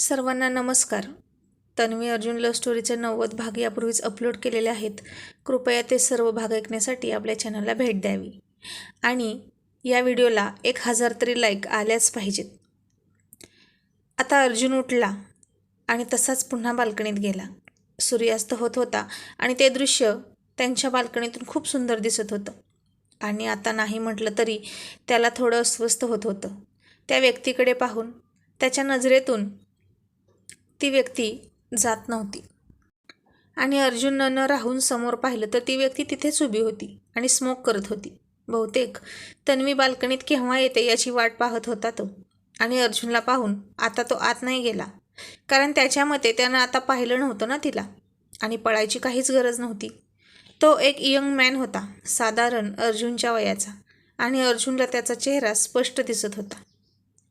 सर्वांना नमस्कार. तन्वी अर्जुन लव्ह स्टोरीचे नव्वद भाग यापूर्वीच अपलोड केलेले आहेत. कृपया ते सर्व भाग ऐकण्यासाठी आपल्या चॅनलला भेट द्यावी. आणि या व्हिडिओला एक हजार तरी लाईक आल्याच पाहिजेत. आता अर्जुन उठला आणि तसाच पुन्हा बाल्कनीत गेला. सूर्यास्त होत होता आणि ते दृश्य त्यांच्या बाल्कनीतून खूप सुंदर दिसत होतं. आणि आता नाही म्हटलं तरी त्याला थोडं अस्वस्थ होत होतं. त्या व्यक्तीकडे पाहून त्याच्या नजरेतून ती व्यक्ती जात नव्हती. आणि अर्जुननं न राहून समोर पाहिलं तर ती व्यक्ती तिथेच उभी होती आणि स्मोक करत होती. बहुतेक तन्वी बाल्कनीत केव्हा येते याची वाट पाहत होता तो. आणि अर्जुनला पाहून आता तो आत नाही गेला. कारण त्याच्या मते त्यानं आता पाहिलं नव्हतं ना तिला. आणि पळायची काहीच गरज नव्हती. तो एक यंग मॅन होता साधारण अर्जुनच्या वयाचा. आणि अर्जुनला त्याचा चेहरा स्पष्ट दिसत होता.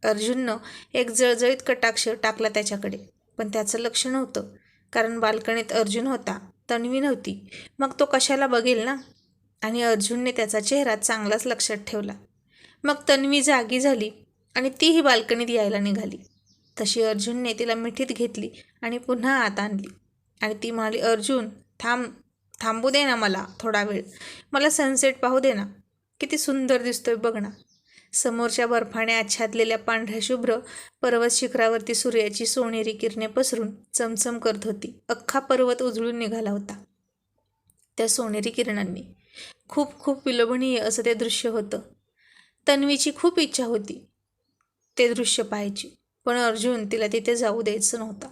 अर्जुननं एक जळजळीत कटाक्ष टाकला त्याच्याकडे. पण त्याचं लक्ष नव्हतं. कारण बाल्कनीत अर्जुन होता तन्वी नव्हती. मग तो कशाला बघेल ना? आणि अर्जुनने त्याचा चेहरा चांगलाच लक्षात ठेवला. मग तन्वी जागी झाली आणि तीही बाल्कनीत यायला निघाली. तशी अर्जुनने तिला मिठीत घेतली आणि पुन्हा आत आणली. आणि ती म्हणाली अर्जुन थांब थांबू दे ना मला थोडा वेळ. मला सनसेट पाहू दे ना. किती सुंदर दिसतोय बघ ना. समोरच्या बर्फाने आच्छादलेल्या पांढऱ्या शुभ्र पर्वत शिखरावरती सूर्याची सोनेरी किरणे पसरून चमचम करत होती. अख्खा पर्वत उजळून निघाला होता. त्या सोनेरी किरणांनी. खूप खूप विलोभनीय असं ते दृश्य होतं. तन्वीची खूप इच्छा होती ते दृश्य पाहायची पण अर्जुन तिला तिथे जाऊ द्यायचं नव्हता.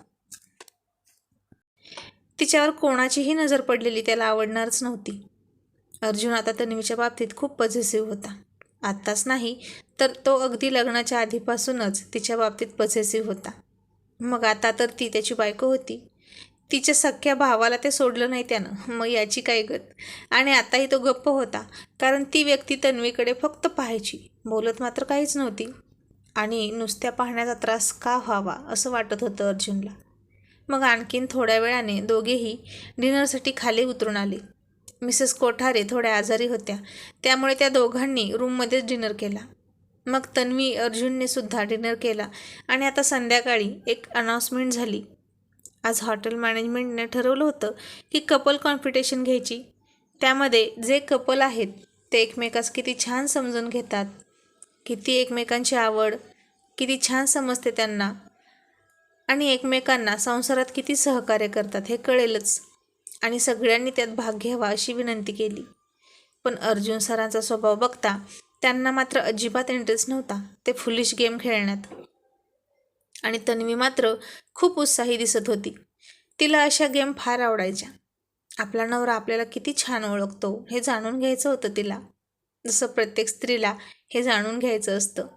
तिच्यावर कोणाचीही नजर पडलेली त्याला आवडणारच नव्हती. अर्जुन आता तन्वीच्या बाबतीत खूप पॉझिटिव्ह होता. आत्ताच नाही तर तो अगदी लग्नाच्या आधीपासूनच तिच्या बाबतीत पझेसिव्ह होता. मग आता तर ती त्याची बायको होती. तिच्या सख्या भावाला ते सोडलं नाही त्यानं मग याची काय गत? आणि आताही तो गप्प होता कारण ती व्यक्ती तन्वीकडे फक्त पाहायची बोलत मात्र काहीच नव्हती. आणि नुसत्या पाहण्याचा त्रास का व्हावा असं वाटत होतं अर्जुनला. मग आणखीन थोड्या वेळाने दोघेही डिनरसाठी खाली उतरून आले. मिसेस कोठारे थोड्या आजारी होत्या. त्यामुळे त्या दोघांनी रूममध्येच डिनर केला. मग तन्वी अर्जुनने सुद्धा डिनर केला. आणि आता संध्याकाळी एक अनाऊन्समेंट झाली. आज हॉटेल मॅनेजमेंटने ठरवलं होतं की कपल कॉम्पिटिशन घ्यायची. त्यामध्ये जे कपल आहेत ते एकमेकास किती छान समजून घेतात. किती एकमेकांची आवड किती छान समजते त्यांना. आणि एकमेकांना संसारात किती सहकार्य करतात हे कळेलच. आणि सगळ्यांनी त्यात भाग घ्यावा अशी विनंती केली. पण अर्जुन सरांचा स्वभाव बघता त्यांना मात्र अजिबात इंटरेस्ट नव्हता. ते फुलिश गेम खेळण्यात. आणि तन्वी मात्र खूप उत्साही दिसत होती. तिला अशा गेम फार आवडायच्या. आपला नवरा आपल्याला किती छान ओळखतो हे जाणून घ्यायचं होतं तिला. जसं प्रत्येक स्त्रीला हे जाणून घ्यायचं असतं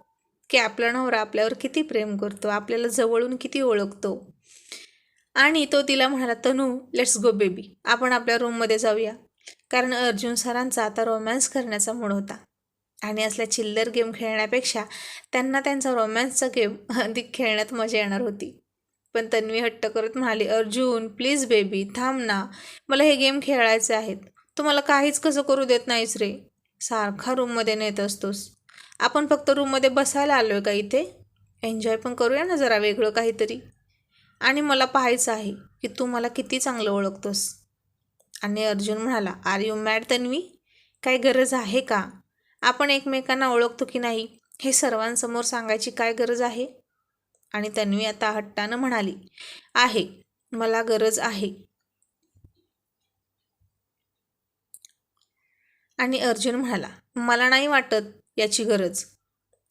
की आपला नवरा आपल्यावर किती प्रेम करतो आपल्याला जवळून किती ओळखतो. आणि तो तिला म्हणाला तनू लेट्स गो बेबी आपण आपल्या रूममध्ये जाऊया. कारण अर्जुन सरांचा आता रोमॅन्स करण्याचा मूड होता. आणि असल्या चिल्लर गेम खेळण्यापेक्षा त्यांना त्यांचा रोमॅन्सचा गेम अधिक खेळण्यात मजा येणार होती. पण तन्वी हट्ट करत म्हणाली अर्जुन प्लीज बेबी थांब ना. मला हे गेम खेळायचे आहेत. तू मला काहीच कसं करू देत नाहीस रे. सारखा रूममध्ये नेत असतोस. आपण फक्त रूममध्ये बसायला आलो आहे का इथे? एन्जॉय पण करूया ना जरा वेगळं काहीतरी. आणि मला पाहायचं आहे की तू मला किती चांगलं ओळखतोस. आणि अर्जुन म्हणाला आर यू मॅड तन्वी? काय गरज आहे का? आपण एकमेकांना ओळखतो की नाही हे सर्वांसमोर सांगायची काय गरज आहे? आणि तन्वी आता हट्टानं म्हणाली आहे मला गरज आहे. आणि अर्जुन म्हणाला मला नाही वाटत याची गरज.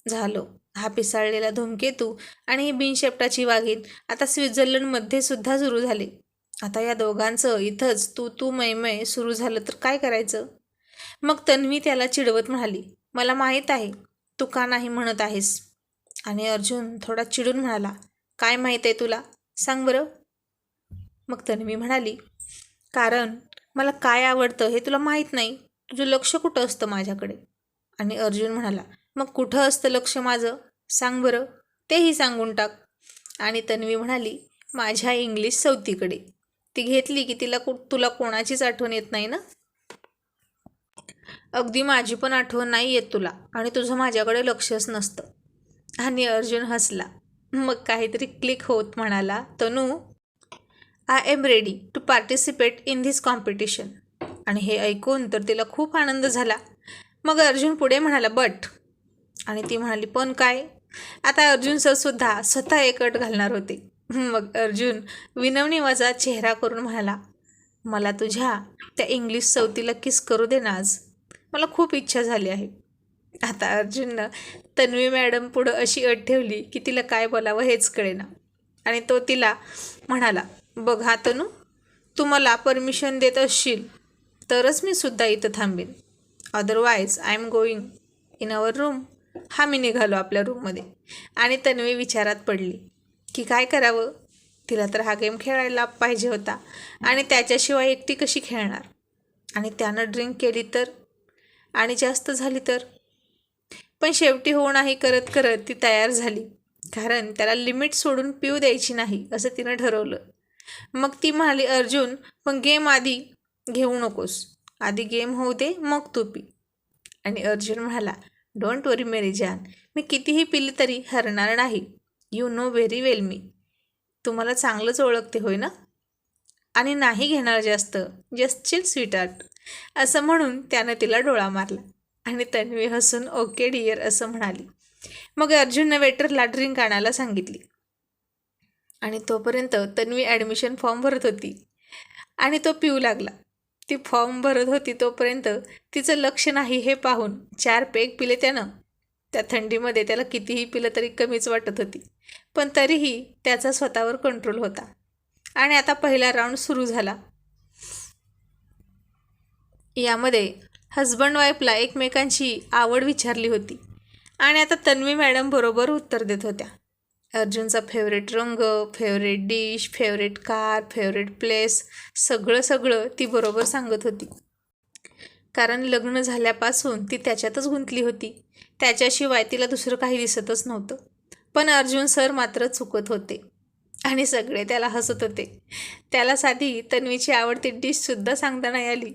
झालो. हा पिसाळलेला धूमकेतू आणि ही बिनशेपटाची वाघीण आता स्वित्झर्लंडमध्ये सुद्धा सुरू झाले. आता या दोघांचं इथंच तू तू मैमय सुरू झालं तर काय करायचं? मग तन्वी त्याला चिडवत म्हणाली मला माहीत आहे तू का नाही म्हणत आहेस? आणि अर्जुन थोडा चिडून म्हणाला काय माहीत आहे तुला? सांग बरं. मग तन्वी म्हणाली कारण मला काय आवडतं हे तुला माहीत नाही तुझं लक्ष कुठं असतं माझ्याकडे? आणि अर्जुन म्हणाला मग कुठं असतं लक्ष माझं? सांग बरं. तेही सांगून टाक. आणि तन्वी म्हणाली माझ्या इंग्लिश चौथीकडे ती घेतली की तिला कु तुला कोणाचीच आठवण येत नाही ना? अगदी माझी पण आठवण नाही येत तुला आणि तुझं माझ्याकडे लक्षच नसतं. आणि अर्जुन हसला. मग काहीतरी क्लिक होत म्हणाला Tanu I am ready to participate in this competition आणि हे ऐकून तर तिला खूप आनंद झाला. मग अर्जुन पुढे म्हणाला बट. आणि ती म्हणाली पण काय? आता अर्जुन सर सुद्धा स्वतः एक अट घालणार होते. मग अर्जुन विनवणीवाजा चेहरा करून म्हणाला मला तुझ्या त्या इंग्लिश चौथीला किस करू दे ना आज. मला खूप इच्छा झाली आहे. आता अर्जुननं तन्वी मॅडम पुढं अशी अट ठेवली की तिला काय बोलावं हेच कळेना. आणि तो तिला म्हणाला बघ हा तनू तू मला परमिशन देत असशील तरच मी सुद्धा इथं थांबेन. Otherwise I am going in our room हा मी निघालो आपल्या रूममध्ये आणि तन्वी विचारात पडली की काय करावं? तिला तर हा गेम खेळायला पाहिजे होता. आणि त्याच्याशिवाय एकटी कशी खेळणार? आणि त्यानं ड्रिंक केली तर? आणि जास्त झाली तर? पण शेवटी हो नाही करत करत ती तयार झाली. कारण त्याला लिमिट सोडून पिऊ द्यायची नाही असं तिनं ठरवलं. मग ती म्हणाली अर्जुन पण गेम आधी घेऊ नकोस. आधी गेम होऊ दे मग तू पी. आणि अर्जुन म्हणाला डोंट वरी मेरी जान मी कितीही पिली तरी हरणार नाही. यू नो व्हेरी वेल मी तुम्हाला चांगलंच ओळखते होय ना? आणि नाही घेणार जास्त. जस्ट चिल स्वीट आर्ट असं म्हणून त्यानं तिला डोळा मारला. आणि तन्वी हसून ओके डिअर असं म्हणाली. मग अर्जुननं वेटरला ड्रिंक आणायला सांगितली. आणि तोपर्यंत तन्वी ॲडमिशन फॉर्म भरत होती. आणि तो पिऊ लागला. ती फॉर्म भरत होती तोपर्यंत तिचं लक्ष नाही हे पाहून चार पेग पिले त्यानं. त्या थंडीमध्ये त्याला कितीही पिलं तरी कमीच वाटत होती पण तरीही त्याचा स्वतःवर कंट्रोल होता. आणि आता पहिला राऊंड सुरू झाला. यामध्ये हजबंड वाईफला एकमेकांची आवड विचारली होती. आणि आता तन्वी मॅडम बरोबर उत्तर देत होत्या. अर्जुनचा फेवरेट रंग favourite dish favourite car favourite place सगळं सगळं ती बरोबर सांगत होती. कारण लग्न झाल्यापासून ती त्याच्यातच गुंतली होती. त्याच्याशिवाय तिला दुसरं काही दिसतच नव्हतं. पण अर्जुन सर मात्र चुकत होते. आणि सगळे त्याला हसत होते. त्याला साधी तन्वीची आवडती डिशसुद्धा सांगता नाही आली.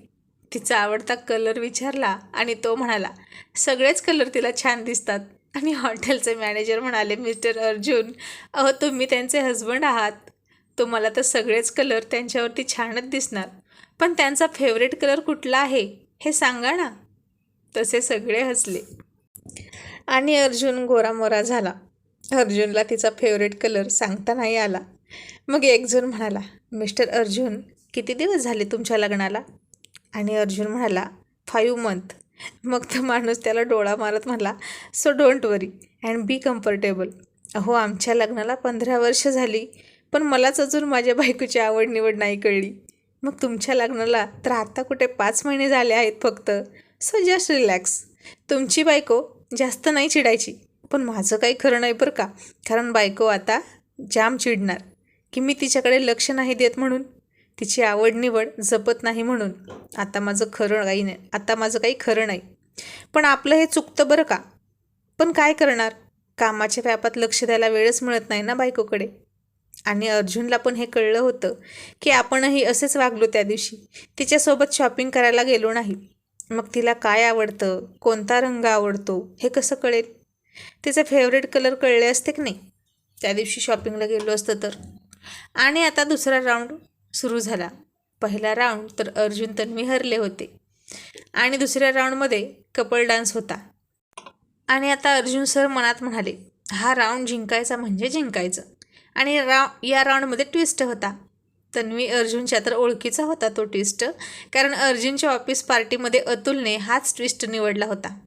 तिचा आवडता कलर विचारला आणि तो म्हणाला सगळेच कलर तिला छान दिसतात. आणि हॉटेलचे मॅनेजर म्हणाले मिस्टर अर्जुन अहो तुम्ही त्यांचे हजबंड आहात. तुम्हाला तर सगळेच कलर त्यांच्यावरती छानच दिसणार. पण त्यांचा फेवरेट कलर कुठला आहे हे सांगा ना. तसे सगळे हसले. आणि अर्जुन गोरामोरा झाला. अर्जुनला तिचा फेवरेट कलर सांगता नाही आला. मग एकजण म्हणाला मिस्टर अर्जुन किती दिवस झाले तुमच्या लग्नाला? आणि अर्जुन म्हणाला फाईव्ह मंथ. मग तो माणूस त्याला डोळा मारत म्हणाला so don't worry and be comfortable अहो आमच्या लग्नाला पंधरा वर्ष झाली पण मलाच अजून माझ्या बायकोची आवड निवड नाही कळली. मग तुमच्या लग्नाला तर आत्ता कुठे पाच महिने झाले आहेत फक्त. सो जस्ट रिलॅक्स तुमची बायको जास्त नाही चिडायची पण माझं काही खरं नाही बरं का. कारण बायको आता जाम चिडणार. की मी तिच्याकडे लक्ष नाही देत म्हणून तिची आवड निवड जपत नाही म्हणून. आता माझं खरं काही नाही. आता माझं काही खरं नाही. पण आपलं हे चुकतं बरं का? पण काय करणार? कामाच्या व्यापात लक्ष द्यायला वेळच मिळत नाही ना बायकोकडे. आणि अर्जुनला पण हे कळलं होतं की आपणही असेच वागलो त्या दिवशी. तिच्यासोबत शॉपिंग करायला गेलो नाही. मग तिला काय आवडतं? कोणता रंग आवडतो? हे कसं कळेल? तिचे फेवरेट कलर कळले असते की नाही? त्या दिवशी शॉपिंगला गेलो असतं तर. आणि आता दुसरा राऊंड सुरू झाला. पहिला राऊंड तर अर्जुन तन्वी हरले होते. आणि दुसऱ्या राऊंडमध्ये कपल डान्स होता. आणि आता अर्जुन सर मनात म्हणाले हा राऊंड जिंकायचा म्हणजे जिंकायचं. आणि रा या राऊंडमध्ये ट्विस्ट होता. तन्वी अर्जुनच्या तर ओळखीचा होता तो ट्विस्ट कारण अर्जुनच्या ऑफिस पार्टीमध्ये अतुलने हाच ट्विस्ट निवडला होता.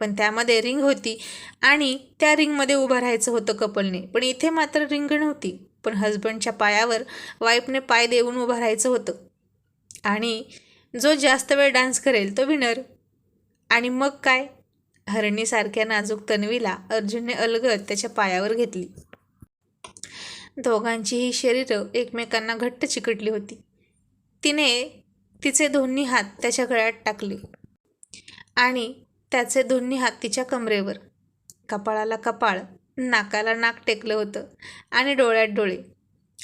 पण त्यामध्ये रिंग होती आणि त्या रिंगमध्ये उभं राहायचं होतं कपलने. पण इथे मात्र रिंग नव्हती. पण हजबंडच्या पायावर वाईफने पाय देऊन उभं राहायचं होतं. आणि जो जास्त वेळ डान्स करेल तो विनर आणि मग काय? हरणीसारख्या नाजूक तन्वीला अर्जुनने अलगद त्याच्या पायावर घेतली. दोघांचीही शरीरं एकमेकांना घट्ट चिकटली होती. तिने तिचे दोन्ही हात त्याच्या गळ्यात टाकले. आणि त्याचे दोन्ही हात तिच्या कमरेवर. कपाळाला कपाळ. नाकाला नाक टेकलं होतं आणि डोळ्यात डोळे.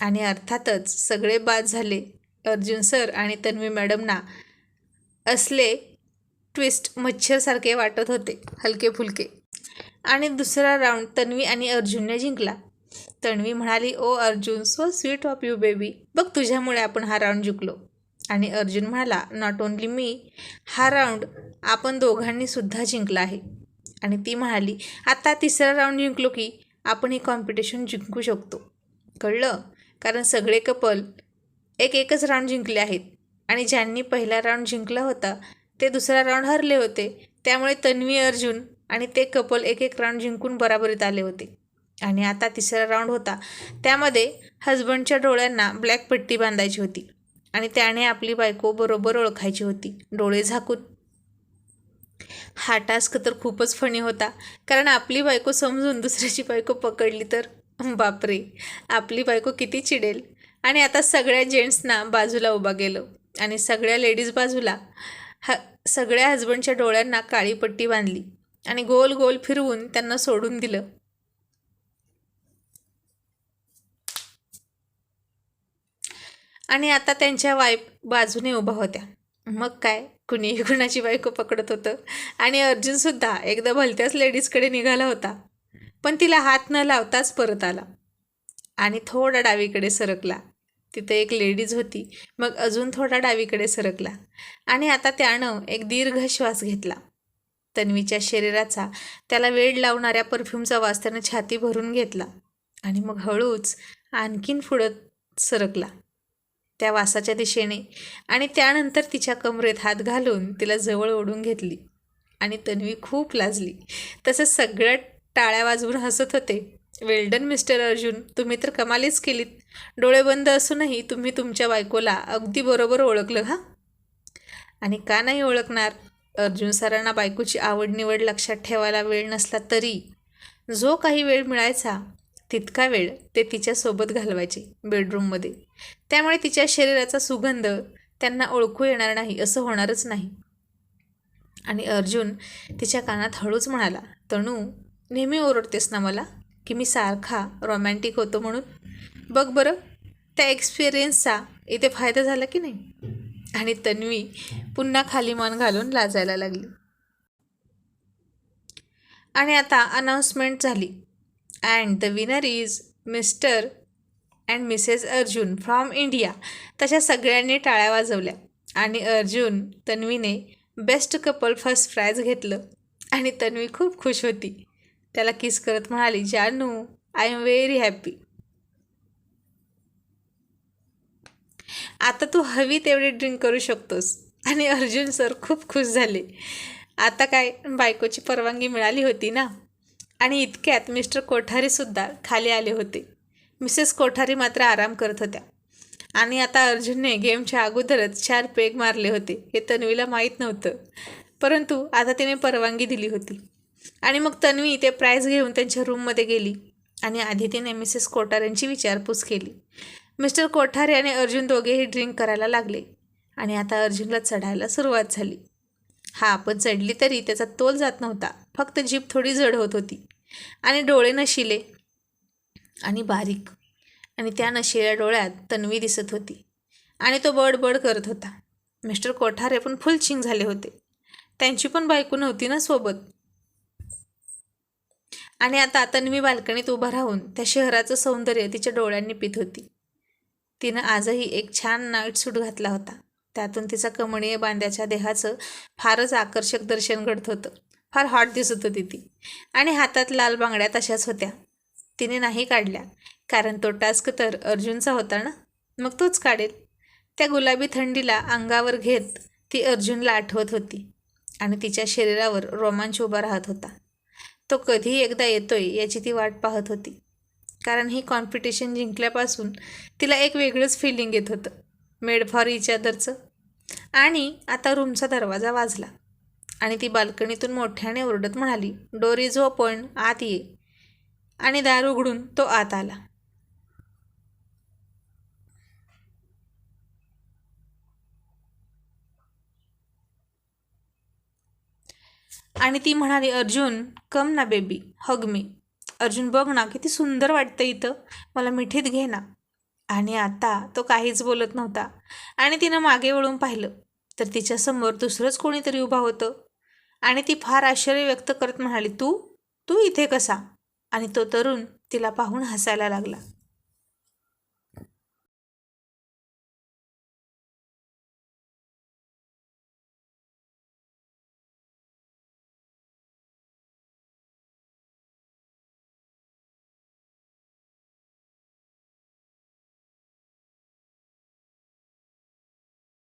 आणि अर्थातच सगळे बाद झाले. अर्जुन सर आणि तन्वी मॅडमना असले ट्विस्ट मच्छरसारखे वाटत होते हलके फुलके आणि दुसरा राऊंड तन्वी आणि अर्जुनने जिंकला. तन्वी म्हणाली ओ Arjun so sweet of you baby बघ तुझ्यामुळे आपण हा राऊंड जिंकलो. आणि अर्जुन म्हणाला नॉट ओन्ली मी हा राऊंड आपण दोघांनी सुद्धा जिंकला आहे. आणि ती म्हणाली आता तिसरा राऊंड जिंकलो की आपण हे कॉम्पिटिशन जिंकू शकतो. कळलं? कारण सगळे कपल एक एकच राऊंड जिंकले आहेत. आणि ज्यांनी पहिला राऊंड जिंकला होता ते दुसरा राऊंड हरले होते. त्यामुळे तन्वी अर्जुन आणि ते कपल एक एक राऊंड जिंकून बराबरीत आले होते. आणि आता तिसरा राऊंड होता. त्यामध्ये हजबंडच्या डोळ्यांना ब्लॅक पट्टी बांधायची होती. आणि त्याने आपली बायको बरोबर ओळखायची होती. डोळे झाकून. हा टास्क तर खूपच फणी होता. कारण आपली बायको समजून दुसऱ्याची बायको पकडली तर बापरे आपली बायको किती चिडेल. आणि आता सगळ्या जेंट्सना बाजूला उभा गेलो. आणि सगळ्या लेडीज बाजूला ह सगळ्या हजबंडच्या डोळ्यांना काळी पट्टी बांधली. आणि गोल गोल फिरवून त्यांना सोडून दिलं. आणि आता त्यांच्या वाईप बाजूने उभा होत्या. मग काय? कुणीही कुणाची बायको पकडत होतं? आणि अर्जुनसुद्धा एकदा भलत्याच लेडीजकडे निघाला होता. पण तिला हात न लावताच परत आला. आणि थोडा डावीकडे सरकला. तिथे एक लेडीज होती. मग अजून थोडा डावीकडे सरकला. आणि आता त्यानं एक दीर्घ श्वास घेतला. तन्वीच्या शरीराचा त्याला वेळ लावणाऱ्या परफ्यूमचा वास त्यानं छाती भरून घेतला. आणि मग हळूच आणखीन पुढं सरकला. त्या वासाच्या दिशेने आणि त्यानंतर तिच्या कमरेत हात घालून तिला जवळ ओढून घेतली आणि तन्वी खूप लाजली. तसंच सगळ्या टाळ्या वाजवून हसत होते. वेल्डन मिस्टर अर्जुन तुम्ही तर कमालीच केलीत. डोळे बंद असूनही तुम्ही तुमच्या बायकोला अगदी बरोबर ओळखलं हा आणि का नाही ओळखणार? अर्जुन सरांना बायकोची आवड निवड लक्षात ठेवायला वेळ नसला तरी. जो काही वेळ मिळायचा तितका वेळ ते तिच्यासोबत घालवायचे बेडरूममध्ये. त्यामुळे तिच्या शरीराचा सुगंध त्यांना ओळखू येणार नाही असं होणारच नाही. आणि अर्जुन तिच्या कानात हळूच म्हणाला तणू नेहमी ओरडतेस ना मला की मी सारखा रोमॅन्टिक होतो म्हणून? बघ बरं त्या एक्सपिरियन्सचा इथे फायदा झाला की नाही? आणि तन्वी पुन्हा खाली मान घालून लाजायला लागली. आणि आता अनाऊन्समेंट झाली. And the winner is mister and missus Arjun from India तशा सगळ्यांनी टाळ्या वाजवल्या. आणि अर्जुन तन्वीने बेस्ट कपल फर्स्ट प्राईज घेतलं. आणि तन्वी खूप खुश होती. त्याला किस करत म्हणाली जानू आय एम व्हेरी हॅपी आता तू हवी तेवढी ड्रिंक करू शकतोस. आणि अर्जुन सर खूप खुश झाले. आता काय बायकोची परवानगी मिळाली होती ना? आणि इतक्यात मिस्टर कोठारीसुद्धा खाली आले होते. मिसेस कोठारी मात्र आराम करत होत्या. आणि आता अर्जुनने गेमच्या अगोदरच चार पेग मारले होते हे तन्वीला माहीत नव्हतं. परंतु आता तिने परवानगी दिली होती. आणि मग तन्वी ते प्राईज घेऊन त्यांच्या रूममध्ये गेली. आणि आधी तिने मिसेस कोठाऱ्यांची विचारपूस केली. मिस्टर कोठारे आणि अर्जुन दोघेही ड्रिंक करायला लागले. आणि आता अर्जुनला चढायला सुरुवात झाली. हा आपण चढली तरी त्याचा तोल जात नव्हता. फक्त जीप थोडी जड होत होती. आणि डोळे नशिले. आणि बारीक. आणि त्या नशिल्या डोळ्यात तन्वी दिसत होती. आणि तो बडबड करत होता. मिस्टर कोठारे पण फुल चिंग झाले होते. त्यांची पण बायको नव्हती ना सोबत. आणि आता तन्वी बाल्कनीत उभा राहून त्या शहराचं सौंदर्य तिच्या डोळ्यांनी पित होती. तिनं आजही एक छान नाईट सूट घातला होता. त्यातून तिचा कमणीय बांध्याच्या देहाचं फारच आकर्षक दर्शन घडत होतं. फार हॉट दिसत होती ती. आणि हातात लाल बांगड्या तशाच होत्या. तिने नाही काढल्या. कारण तो टास्क तर अर्जुनचा होता ना? मग तोच काढेल. त्या गुलाबी थंडीला अंगावर घेत ती अर्जुनला आठवत होती. आणि तिच्या शरीरावर रोमांच उभा राहत होता. तो कधी एकदा येतोय याची ती वाट पाहत होती. कारण ही कॉम्पिटिशन जिंकल्यापासून तिला एक वेगळंच फिलिंग येत होतं. मेड फॉर इच अदरचं आणि आता रूमचा दरवाजा वाजला. आणि ती बाल्कनीतून मोठ्याने ओरडत म्हणाली डोरी जो पण आत ये. आणि दार उघडून तो आत आला. आणि ती म्हणाली अर्जुन कम ना बेबी हग मी अर्जुन बघ ना किती सुंदर वाटतं इथं. मला मिठीत घे ना. आणि आता तो काहीच बोलत नव्हता. आणि तिनं मागे वळून पाहिलं तर तिच्यासमोर दुसरंच कोणीतरी उभा होतं. आणि ती फार आश्चर्य व्यक्त करत म्हणाली तू? तू इथे कसा? आणि तो तरुण तिला पाहून हसायला लागला.